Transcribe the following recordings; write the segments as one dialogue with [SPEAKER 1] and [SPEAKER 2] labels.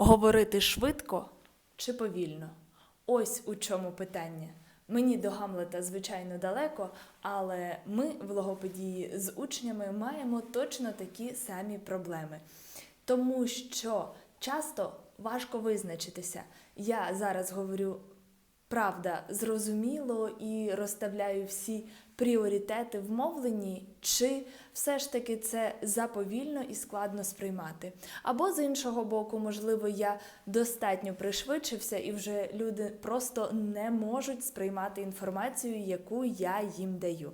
[SPEAKER 1] Говорити швидко чи повільно? Ось у чому питання. Мені до Гамлета, звичайно, далеко, але ми в логопедії з учнями маємо точно такі самі проблеми. Тому що часто важко визначитися. Я зараз говорю правда зрозуміло і розставляю всі пріоритети в мовленні, чи все ж таки це заповільно і складно сприймати. Або з іншого боку, можливо, я достатньо пришвидшився, і вже люди просто не можуть сприймати інформацію, яку я їм даю.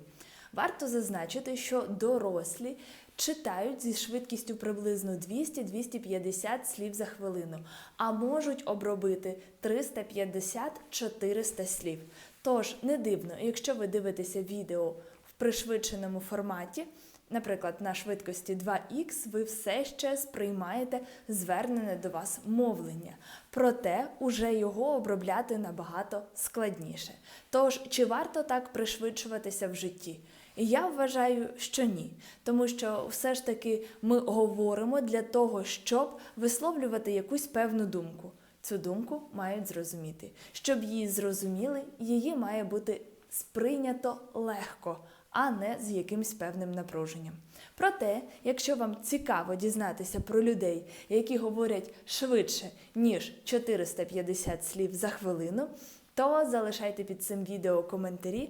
[SPEAKER 1] Варто зазначити, що дорослі читають зі швидкістю приблизно 200-250 слів за хвилину, а можуть обробити 350-400 слів. Тож не дивно, якщо ви дивитеся відео в пришвидшеному форматі, наприклад, на швидкості 2х, ви все ще сприймаєте звернене до вас мовлення. Проте уже його обробляти набагато складніше. Тож, чи варто так пришвидшуватися в житті? Я вважаю, що ні, тому що все ж таки ми говоримо для того, щоб висловлювати якусь певну думку. Цю думку мають зрозуміти. Щоб її зрозуміли, її має бути сприйнято легко, а не з якимсь певним напруженням. Проте, якщо вам цікаво дізнатися про людей, які говорять швидше, ніж 450 слів за хвилину, то залишайте під цим відео коментарі.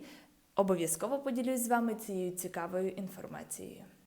[SPEAKER 1] Обов'язково поділюсь з вами цією цікавою інформацією.